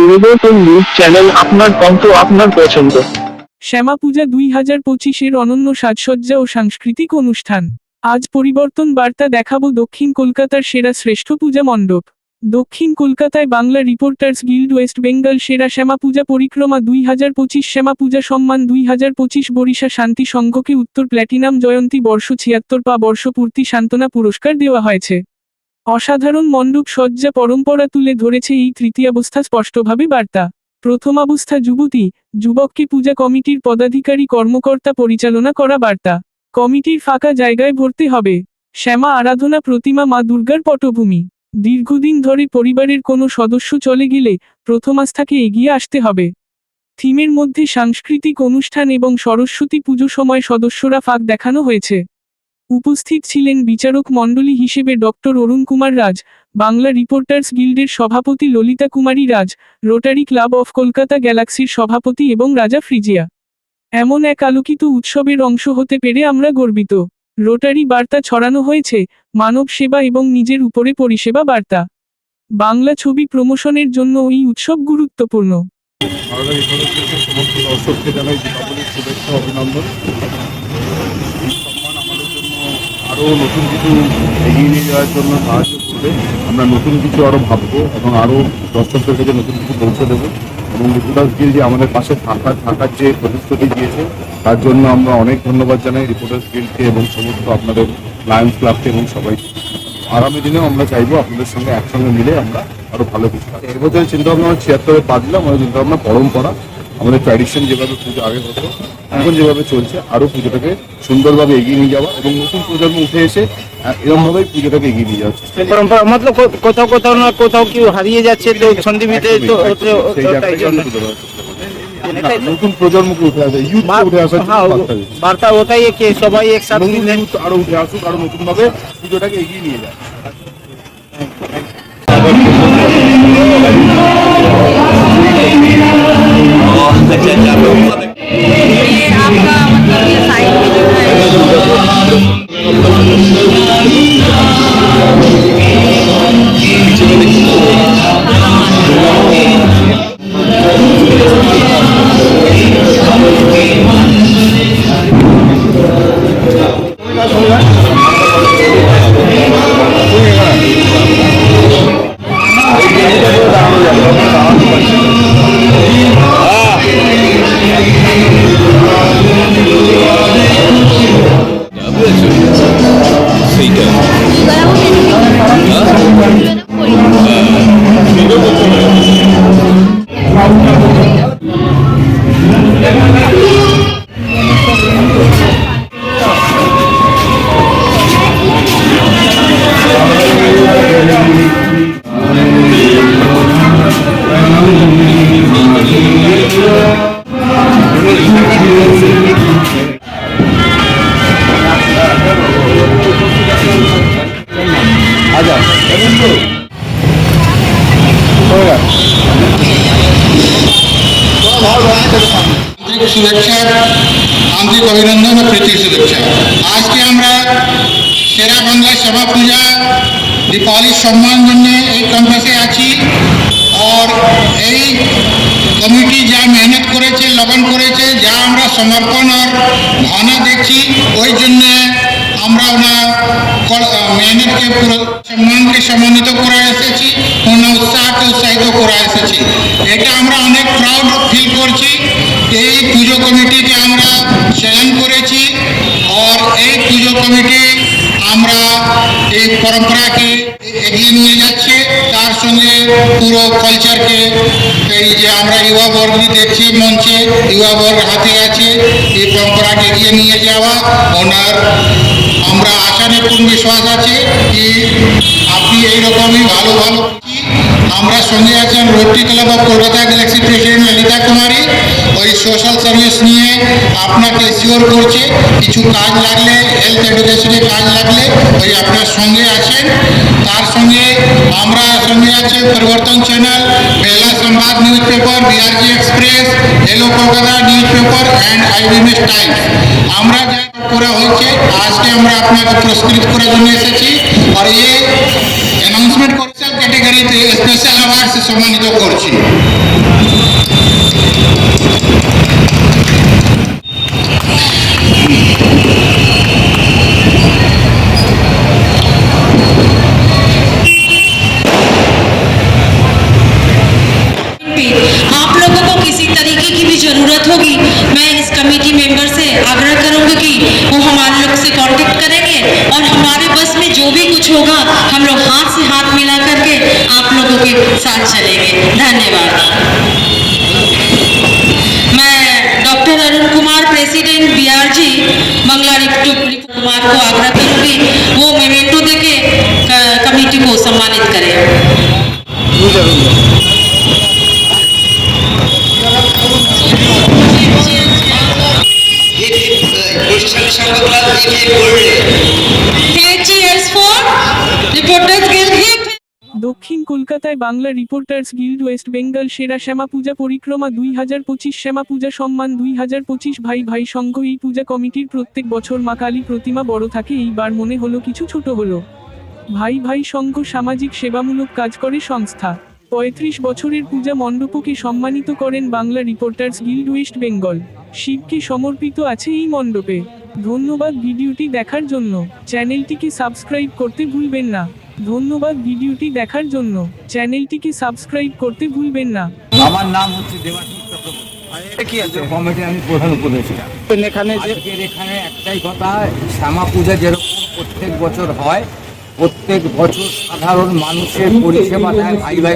পরিবর্তন news channel আপনার আপনার পছন্দ। শ্যামা পূজা দুই হাজার পঁচিশের অনন্য সাজসজ্জা ও সাংস্কৃতিক অনুষ্ঠান। আজ পরিবর্তন বার্তা দেখাবো দক্ষিণ কলকাতার সেরা শ্রেষ্ঠ পূজা মণ্ডপ। দক্ষিণ কলকাতায় Bangla reporters guild West Bengal সেরা শ্যামা পূজা পরিক্রমা দুই হাজার পঁচিশ শ্যামা পূজা সম্মান দুই হাজার পঁচিশ বরিশা শান্তি সংঘকে উত্তর প্ল্যাটিনাম জয়ন্তী বর্ষ ছিয়াত্তর পা বর্ষপূর্তি সান্ত্বনা পুরস্কার দেওয়া হয়েছে। অসাধারণ মণ্ডপ সজ্জা পরম্পরা তুলে ধরেছে এই তৃতীয়াবস্থা স্পষ্টভাবে বার্তা। প্রথমাবস্থা যুবতী, যুবককে পূজা কমিটির পদাধিকারী কর্মকর্তা পরিচালনা করা বার্তা। কমিটির ফাঁকা জায়গায় ভরতে হবে। শ্যামা আরাধনা প্রতিমা মা দুর্গার পটভূমি। দীর্ঘদিন ধরে পরিবারের কোনো সদস্য চলে গেলে প্রথমাস্থাকে এগিয়ে আসতে হবে। থিমের মধ্যে সাংস্কৃতিক অনুষ্ঠান এবং সরস্বতী পুজো সময় সদস্যরা ফাঁক দেখানো হয়েছে। উপস্থিত ছিলেন বিচারক মণ্ডলী হিসেবে ডক্টর অরুণ কুমার রাজ, বাংলা রিপোর্টার্স গিল্ডের সভাপতি Lalita Kumari Raj, Rotary Club of Kolkata গ্যালাক্সির সভাপতি এবং রাজা ফ্রিজিয়া। এমন এক আলোকিত উৎসবের অংশ হতে পেরে আমরা গর্বিত। রোটারি বার্তা ছড়ানো হয়েছে, মানব সেবা এবং নিজের উপরে পরিষেবা বার্তা। বাংলা ছবি প্রমোশনের জন্য এই উৎসব গুরুত্বপূর্ণ। সমস্ত দর্শককে জানাই দীপাবলির শুভেচ্ছা, অভিনন্দন এই সম্মান আমাদের জন্য আরও নতুন কিছু এগিয়ে নিয়ে যাওয়ার জন্য সাহায্য করবে। আমরা নতুন কিছু আরও ভাববো এবং আরও দর্শকদের কাছে নতুন কিছু পৌঁছে দেবো। এবং রিপোর্টার্স গিল যে আমাদের পাশে থাকা থাকার যে প্রতিশ্রুতি দিয়েছে, তার জন্য আমরা অনেক ধন্যবাদ জানাই রিপোর্টার্স গিল্ডকে এবং সমস্ত আপনাদের লায়ন্স ক্লাবকে এবং সবাইকে আগামী দিনেও আমরা চাইব আপনাদের সঙ্গে একসঙ্গে মিলে আমরা আরও ভালো কিছু। এবছরের চিন্তা ভাবনা আমরা ছিয়াত্তরে পা দিলাম, আমাদের চিন্তা ভাবনা পরম্পরা আমাদের ট্র্যাডিশন যেভাবে পুজো আগে হতো এখন যেভাবে চলছে আরও পুজোটাকে সুন্দরভাবে এগিয়ে নিয়ে যাওয়া এবং নতুন প্রজন্ম উঠে এসে আহ, এরমভাবেই পুজোটাকে এগিয়ে নিয়ে যাওয়া। পরম্পরা মতলব কোথাও কোথাও না কোথাও কেউ হারিয়ে যাচ্ছে তো সন্দীপিতে তো নতুন প্রজন্মকে উঠে আসে ইউথকে উঠে আসার হ্যাঁ, বার্তা ওটাই কি সবাই একসাথে আরও উঠে আসুক আরও নতুন ভাবে পুজোটাকে এগিয়ে নিয়ে যায় Allah teşekkür ederim. আন্তরিক শুভেচ্ছা আন্তরিক অভিনন্দন ও প্রীতি শুভেচ্ছা। আজকে আমরা সেরা বাংলা সভা পূজা, দীপাবলির সম্মান জন্য এই ক্যাম্পাসে আছি আর এই কমিটি যা মেহনত করেছে লগন করেছে, যা আমরা সমর্পণ আর ভাবনা দেখছি, ওই জন্য আমরা ওনার মেহনতকে সম্মানকে সম্মানিত করে এসেছি ওনার উৎসাহকে উৎসাহিত করে এসেছি। এটা আমরা কমিটিকে আমরা চয়ন করেছি আর এই পুজো কমিটি আমরা এই পরম্পরাকে এগিয়ে নিয়ে যাচ্ছে। তার সঙ্গে পুরো কালচারকে এই যে আমরা যুবা বর্গ দেখছি, মঞ্চে বর্গ হাতে আছে, এই পরম্পরাকে এগিয়ে নিয়ে যাওয়া ওনার আমরা আশা নিপুণ বিশ্বাস আছে কি আপনি এইরকমই ভালো ভালো আমরা সঙ্গে আছেন Rotary Club of Kolkata Galaxy president Lalita Kumari. ওই সোশ্যাল সার্ভিস নিয়ে আপনাকে শিওর করছে কিছু কাজ লাগলে হেলথ এডুকেশনে কাজ লাগলে ওই আপনার সঙ্গে আছেন তার সঙ্গে আমরা সঙ্গে আছে পরিবর্তন চ্যানেল বেলা সংবাদ news paper BRG Express hello Kolkata news paper and IBMS Times আমরা যা করা হচ্ছে আজকে আমরা আপনাকে পুরস্কৃত করার জন্য এসেছি আর এই অ্যানাউন্সমেন্ট করেছে कैटेगरी স্পেশাল অ্যাওয়ার্ডসে आप लोगों को किसी तरीके की भी ज़रूरत होगी, मैं इस कमेटी मेंबर से आग्रह कर वो हमारे लोग से करेंगे और हमारे बस में जो भी कुछ होगा, हम लोग हाथ से हाथ मिला भी साथ चलेंगे धन्यवाद मैं doctor Arun Kumar president BRG Mangala Kumar को आग्रह करूँगी वो मेमेंटो देके कमेटी को सम्मानित करें Take cheers reporters. কলকাতায় Bangla reporters guild West Bengal সেরা শ্যামা পূজা পরিক্রমা দুই হাজার পঁচিশ, শ্যামা পূজা সম্মান দুই হাজার পঁচিশ, ভাই ভাই সংঘ এই পূজা কমিটির প্রত্যেক বছর মা কালী প্রতিমা বড় থাকে, এইবার মনে হলো কিছু ছোট হলো। ভাই ভাই সংঘ সামাজিক সেবামূলক কাজ করে সংস্থা। পঁয়ত্রিশ বছরের পূজা মণ্ডপকে সম্মানিত করেন Bangla reporters guild West Bengal. শিবকে সমর্পিত আছে এই মণ্ডপে। ধন্যবাদ ভিডিওটি দেখার জন্য। চ্যানেলটিকে সাবস্ক্রাইব করতে ভুলবেন না। ধন্যবাদ ভিডিওটি দেখার জন্য। চ্যানেলটিকে সাবস্ক্রাইব করতে ভুলবেন না। আমার নাম হচ্ছে দেবাশিস চক্রবর্তী। কি আছে? কমিটি আমি প্রধান উপদেষ্টা। এখানে যে এখানে একটাই কথা শ্যামা পূজা যেরকম প্রত্যেক বছর হয় প্রত্যেক বছর সাধারণ মানুষের পরিষেবা দেয় ভাই ভাই।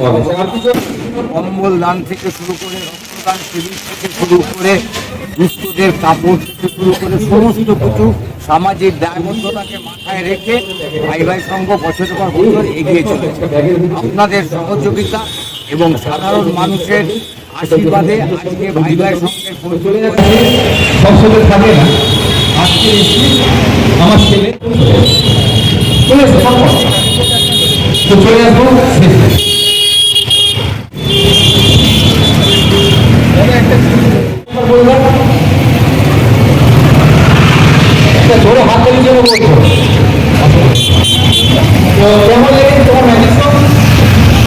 কম্বল দান থেকে শুরু করে রক্তদান শিবির থেকে শুরু করে দুস্থদের কাপড় থেকে শুরু করে সমস্ত কিছু সামাজিক দায়বদ্ধতাকে মাথায় রেখে ভাই ভাই সংঘ বছরের পর বছর এগিয়ে চলেছে আপনাদের সহযোগিতা এবং সাধারণ মানুষের আশীর্বাদে আজকে ভাই ভাই পরিচয় সংসদে থাকে আজকে আমার ছেলে চলে তো চলে আসব? শেষে